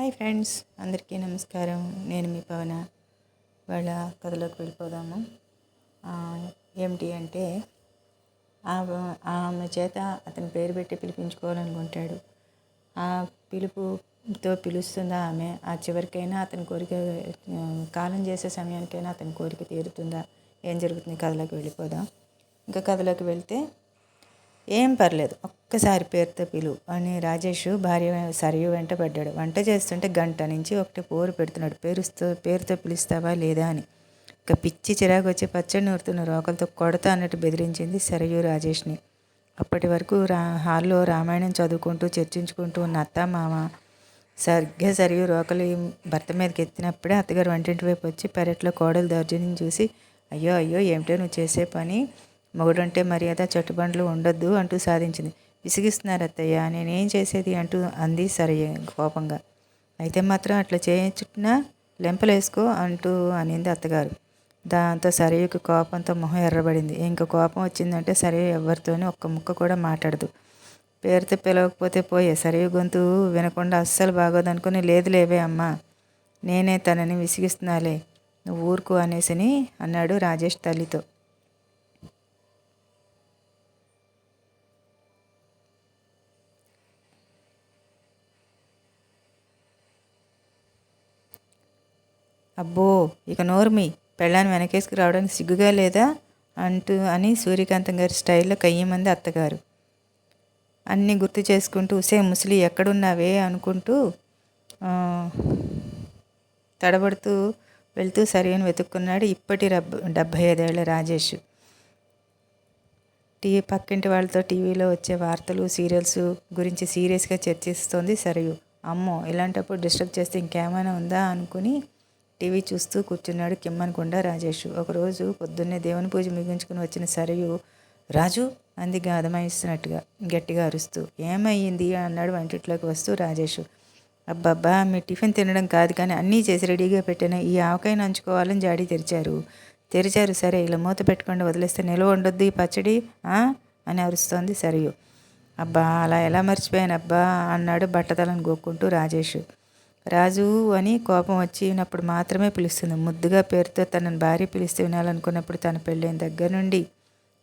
Hi friends అందరికీ నమస్కారం. నేను మీ పవన. వాళ్ళ కథలోకి వెళ్ళిపోదాము. ఏమిటి అంటే ఆ- ఆమె చేత అతని పేరు పెట్టి పిలిపించుకోవాలనుకుంటాడు. ఆ పిలుపుతో పిలుస్తుందా ఆమె ఆ చివరికైనా అతని కోరిక కాలం చేసే సమయానికైనా అతని కోరిక తీరుతుందా? ఏం జరుగుతుంది? కథలోకి వెళ్ళిపోదాం. ఇంకా కథలోకి వెళ్తే ఏం పర్లేదు. ఒక్కసారి పేరుతో పిలువు అని రాజేష్ భార్య సరియు వెంట పడ్డాడు. వంట చేస్తుంటే గంట నుంచి ఒకటి పోరు పెడుతున్నాడు. పేరుతో పేరుతో పిలుస్తావా లేదా అని. ఇక పిచ్చి చిరాకు వచ్చి పచ్చడి నూరుతున్న రోకలతో కొడతా అన్నట్టు బెదిరించింది సరయు రాజేష్ని. అప్పటి వరకు రా హాల్లో రామాయణం చదువుకుంటూ చర్చించుకుంటూ ఉన్న అత్త మామ సరిగ్గా సరియు రోకలు భర్త మీదకి ఎత్తినప్పుడే అత్తగారు వంటింటి వైపు వచ్చి పెరట్లో కోడలు దౌర్జన్యం చూసి అయ్యో అయ్యో ఏమిటో నువ్వు చేసే పని? మొగుడంటే మర్యాద చట్టుబండ్లు ఉండొద్దు అంటూ సాధించింది. విసిగిస్తున్నారు అత్తయ్య నేనేం చేసేది అంటూ అంది సరే కోపంగా. అయితే మాత్రం అట్లా చేయించుకున్నా లెంపలేసుకో అంటూ అనింది అత్తగారు. దాంతో సరయ్యకు కోపంతో మొహం ఎర్రబడింది. ఇంక కోపం వచ్చిందంటే సరే ఎవరితోనూ ఒక్క ముక్క కూడా మాట్లాడదు. పేరుతో పిలవకపోతే పోయే. సరయ్య గొంతు వినకుండా అస్సలు బాగోదనుకుని లేదు లేవే అమ్మా నేనే తనని విసిగిస్తున్నాలే నువ్వు ఊరుకు అనేసిని అన్నాడు రాజేష్ తల్లితో. అబ్బో ఇక నోర్మి పెళ్ళాన్ని వెనకేసుకు రావడానికి సిగ్గుగా లేదా? అంటూ అని సూర్యకాంతం గారి స్టైల్లో కయ్యమంది అత్తగారు. అన్నీ గుర్తు చేసుకుంటూ ఉసే ముసలి ఎక్కడున్నావే? అనుకుంటూ తడబడుతూ వెళ్తూ సరైన వెతుక్కున్నాడు ఇప్పటి రబ్బ డెబ్భై ఐదేళ్ళ రాజేష్. టీవీ పక్కింటి వాళ్ళతో టీవీలో వచ్చే వార్తలు సీరియల్స్ గురించి సీరియస్గా చర్చిస్తోంది సరియు. అమ్మో ఇలాంటప్పుడు డిస్టర్బ్ చేస్తే ఇంకేమైనా ఉందా? అనుకుని టీవీ చూస్తూ కూర్చున్నాడు కిమ్మనకుండా రాజేష్. ఒకరోజు పొద్దున్నే దేవుని పూజ ముగించుకుని వచ్చిన సరియు రాజు అంది గాధమాయిస్తున్నట్టుగా గట్టిగా అరుస్తూ. ఏమయ్యింది? అన్నాడు వంటిట్లోకి వస్తూ రాజేష్. అబ్బబ్బా మీ టిఫిన్ తినడం కాదు కానీ అన్నీ చేసి రెడీగా పెట్టిన. ఈ ఆవకాయ నంచుకోవాలని జాడి తెరిచారు. తెరిచారు సరే ఇలా మూత పెట్టకుండా వదిలేస్తే నిల్వ ఉండొద్దు ఈ పచ్చడి అని అరుస్తోంది సరియు. అబ్బా అలా ఎలా మర్చిపోయాను అబ్బా అన్నాడు బట్టతలను గోక్కుంటూ రాజేష్. రాజు అని కోపం వచ్చినప్పుడు మాత్రమే పిలుస్తుంది. ముద్దుగా పేరుతో తనని భార్య పిలిస్తే వినాలనుకున్నప్పుడు తన పెళ్ళైన దగ్గర నుండి.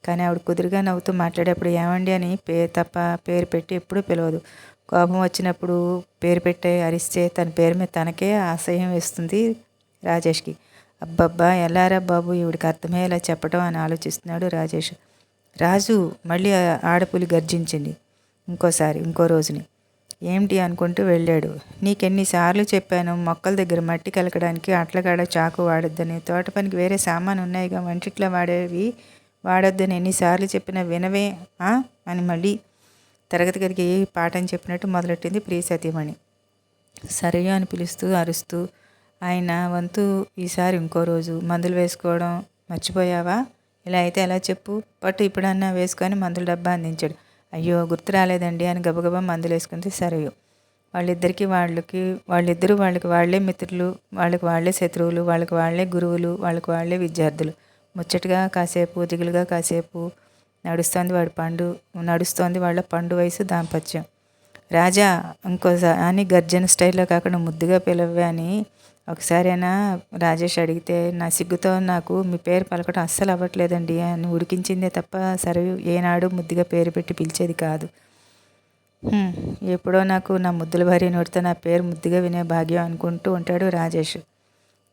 కానీ ఆవిడ కుదురుగా నవ్వుతూ మాట్లాడేప్పుడు ఏమండి అని పే తప్ప పేరు పెట్టి ఎప్పుడూ పిలవదు. కోపం వచ్చినప్పుడు పేరు పెట్టే అరిస్తే తన పేరు మీద తనకే అసహ్యం వేస్తుంది రాజేష్కి. అబ్బబ్బా ఎలారా బాబు ఈవిడికి అర్థమయ్యేలా చెప్పడం అని ఆలోచిస్తున్నాడు రాజేష్. రాజు మళ్ళీ ఆడపులి గర్జించింది. ఇంకోసారి ఇంకో రోజుని. ఏమిటి అనుకుంటూ వెళ్ళాడు. నీకెన్నిసార్లు చెప్పాను మొక్కల దగ్గర మట్టి కలకడానికి అట్లగాడ చాకు వాడొద్దని. తోట పనికి వేరే సామాను ఉన్నాయిగా వంటిట్లో వాడేవి వాడొద్దని ఎన్నిసార్లు చెప్పినా వినవే ఆ? అని మళ్ళీ తరగతి గదికి పాఠం చెప్పినట్టు మొదలెట్టింది ప్రియ సతీమణి సరియు అని పిలుస్తూ అరుస్తూ ఆయన వంతు ఈసారి ఇంకో రోజు మందులు వేసుకోవడం మర్చిపోయావా? ఇలా అయితే ఎలా చెప్పు? పట్టు ఇప్పుడన్నా వేసుకొని మందుల డబ్బా అందించాడు. అయ్యో గుర్తు రాలేదండి అని గబగబా మందులు వేసుకుంది సరయు. వాళ్ళిద్దరికి వాళ్ళకి వాళ్ళిద్దరూ వాళ్ళకి వాళ్ళే మిత్రులు వాళ్ళకి వాళ్ళే శత్రువులు వాళ్ళకి వాళ్ళే గురువులు వాళ్ళకి వాళ్ళే విద్యార్థులు. ముచ్చటగా కాసేపు దిగులుగా కాసేపు నడుస్తోంది వాడి పండు నడుస్తోంది వాళ్ళ పండు వయసు దాంపత్యం. రాజా ఇంకోసారి అని గర్జన స్టైల్లో కాకుండా ముద్దుగా పిలవే అని ఒకసారి అయినా రాజేష్ అడిగితే నా సిగ్గుతో నాకు మీ పేరు పలకడం అస్సలు అవ్వట్లేదండి. అని ఉడికించిందే తప్ప సరే ఏనాడు ముద్దుగా పేరు పెట్టి పిలిచేది కాదు. ఎప్పుడో నాకు నా ముద్దుల భార్య నోటితో నా పేరు ముద్దుగా వినే భాగ్యం అనుకుంటూ ఉంటాడు రాజేష్.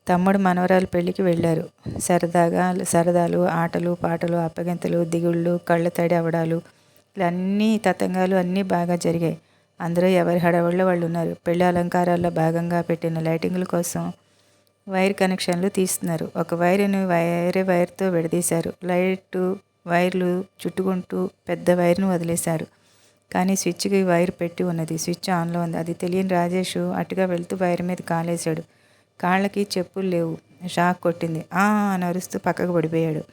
తమ్ముడు మనవరాలు పెళ్ళికి వెళ్ళారు. సరదాగా సరదాలు ఆటలు పాటలు అప్పగింతలు దిగుళ్ళు కళ్ళ తడి అవడాలు ఇలా అన్ని తతంగాలు అన్నీ బాగా జరిగాయి. అందరూ ఎవరి హడావుల్లో వాళ్ళు ఉన్నారు పెళ్ళి అలంకారాల్లో భాగంగా పెట్టిన లైటింగ్ల కోసం వైర్ కనెక్షన్లు తీస్తున్నారు. ఒక వైర్ని వేరే వైర్తో విడదీశారు. లైటు వైర్లు చుట్టుకుంటూ పెద్ద వైర్ను వదిలేశారు. కానీ స్విచ్కి వైర్ పెట్టి ఉన్నది. స్విచ్ ఆన్లో ఉంది. అది తెలియని రాజేష్ అటుగా వెళ్తూ వైర్ మీద కాలేశాడు. కాళ్ళకి చెప్పులు లేవు. షాక్ కొట్టింది. ఆ అని అరుస్తూ పక్కకు పడిపోయాడు.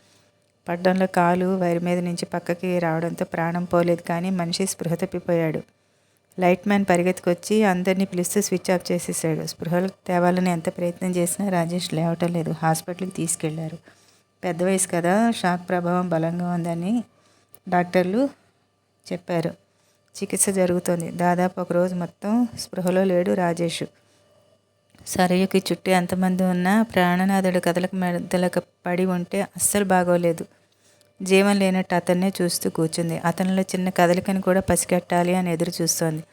పడ్డంలో కాలు వైర్ మీద నుంచి పక్కకి రావడంతో ప్రాణం పోలేదు. కానీ మనిషి స్పృహ తప్పిపోయాడు. లైట్ మ్యాన్ పరిగెత్తుకొచ్చి అందరినీ పిలుస్తూ స్విచ్ ఆఫ్ చేసేసాడు. స్పృహలు తేవాలని ఎంత ప్రయత్నం చేసినా రాజేష్ లేవటం లేదు. హాస్పిటల్కి తీసుకెళ్ళారు. పెద్ద వయసు కదా షాక్ ప్రభావం బలంగా ఉందని డాక్టర్లు చెప్పారు. చికిత్స జరుగుతోంది. దాదాపు ఒక రోజు మొత్తం స్పృహలో లేడు రాజేష్. సరయుకి చుట్టూ ఎంతమంది ఉన్నా ప్రాణనాథుడు కథలకు మెదలకు పడి ఉంటే అస్సలు బాగోలేదు. జీవం లేనట్టు అతన్నే చూస్తూ కూర్చుంది. అతనిలో చిన్న కదలికని కూడా పసిగట్టాలి అని ఎదురు చూస్తోంది.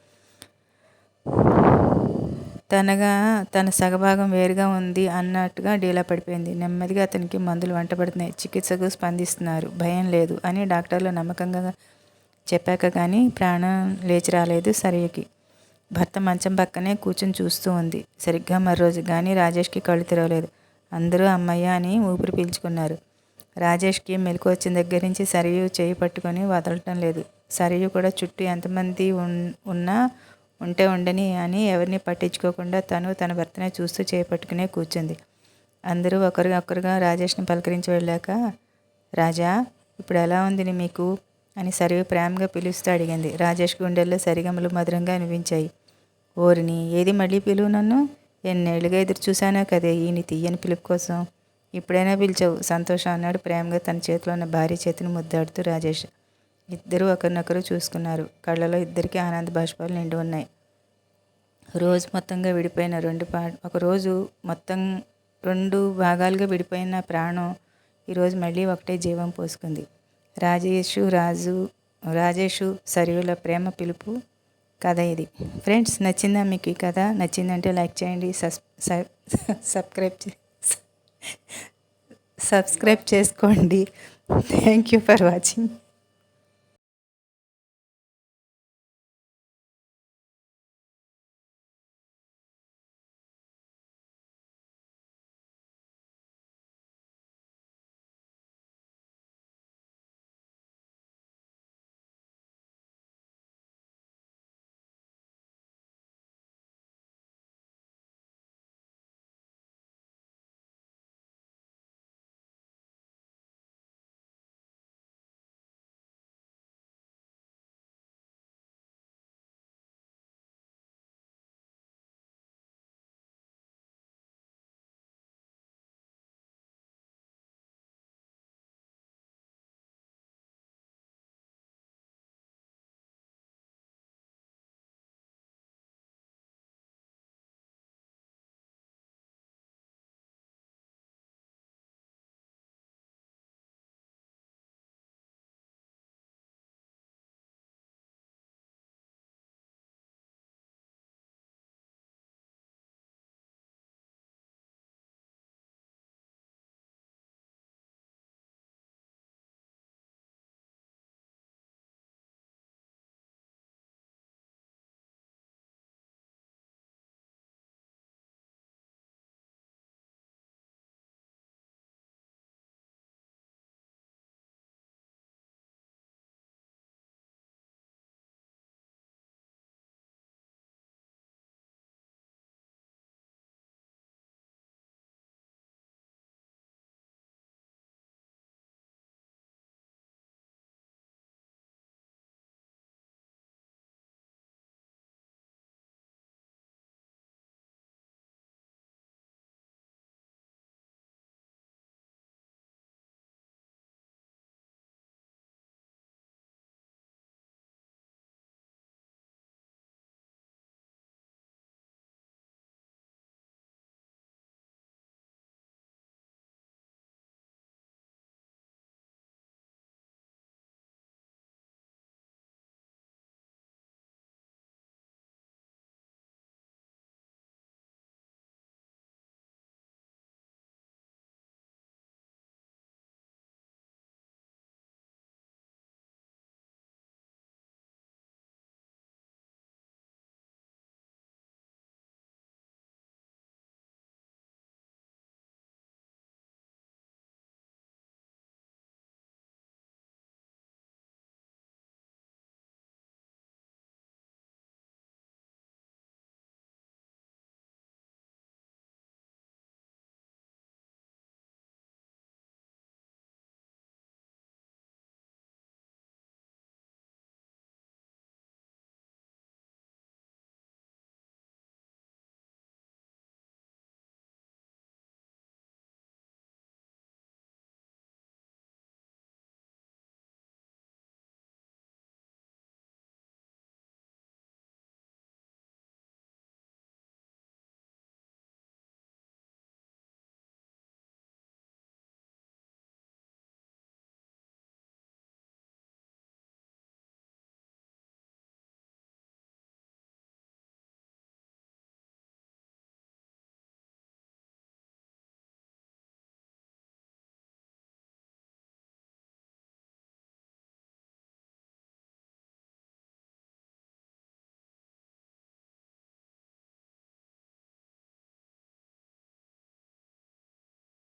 తనగా తన సగభాగం వేరుగా ఉంది అన్నట్టుగా డీలా పడిపోయింది. నెమ్మదిగా అతనికి మందులు వంటపడుతున్నాయి చికిత్సకు స్పందిస్తున్నారు. భయం లేదు అని డాక్టర్లు నమ్మకంగా చెప్పాక కానీ ప్రాణం లేచి రాలేదు సరియకి భర్త మంచం పక్కనే కూర్చుని చూస్తూ ఉంది. సరిగ్గా మరో రోజు కానీ రాజేష్కి కళ్ళు తెరవలేదు. అందరూ అమ్మయ్య అని ఊపిరి పీల్చుకున్నారు. రాజేష్కి మెలకు వచ్చిన దగ్గర నుంచి సరియు చేయి పట్టుకొని వదలటం లేదు. సరియు కూడా చుట్టూ ఎంతమంది ఉన్నా ఉంటే ఉండని అని ఎవరిని పట్టించుకోకుండా తను తన భర్తనే చూస్తూ చేపట్టుకునే కూర్చుంది. అందరూ ఒకరిగా రాజేష్ని పలకరించి వెళ్ళాక రాజా ఇప్పుడు ఎలా ఉంది మీకు? అని సరియు ప్రేమగా పిలుస్తూ అడిగింది. రాజేష్ గుండెల్లో సరిగమలు మధురంగా అనిపించాయి. ఓరిని ఏది మళ్ళీ పిలువు నన్ను? ఎన్నేళ్ళుగా ఎదురు చూశానా కదే ఈయన తీయని పిలుపు కోసం ఇప్పుడైనా పిలిచావు. సంతోషం అన్నాడు ప్రేమగా తన చేతిలో ఉన్న భార్య చేతిని ముద్దాడుతూ రాజేష్. ఇద్దరు ఒకరినొకరు చూసుకున్నారు. కళ్ళలో ఇద్దరికీ ఆనంద బాష్పాలు నిండి ఉన్నాయి. రోజు మొత్తంగా విడిపోయిన రెండు పా ఒకరోజు మొత్తం రెండు భాగాలుగా విడిపోయిన ప్రాణం ఈరోజు మళ్ళీ ఒకటే జీవం పోసుకుంది. రాజేషు రాజు రాజేషు సరియుల ప్రేమ పిలుపు కథ ఇది. ఫ్రెండ్స్ నచ్చిందా మీకు ఈ కథ? నచ్చిందంటే లైక్ చేయండి సబ్స్క్రైబ్ సబ్స్క్రైబ్ చేసుకోండి థ్యాంక్ యూ ఫర్ వాచింగ్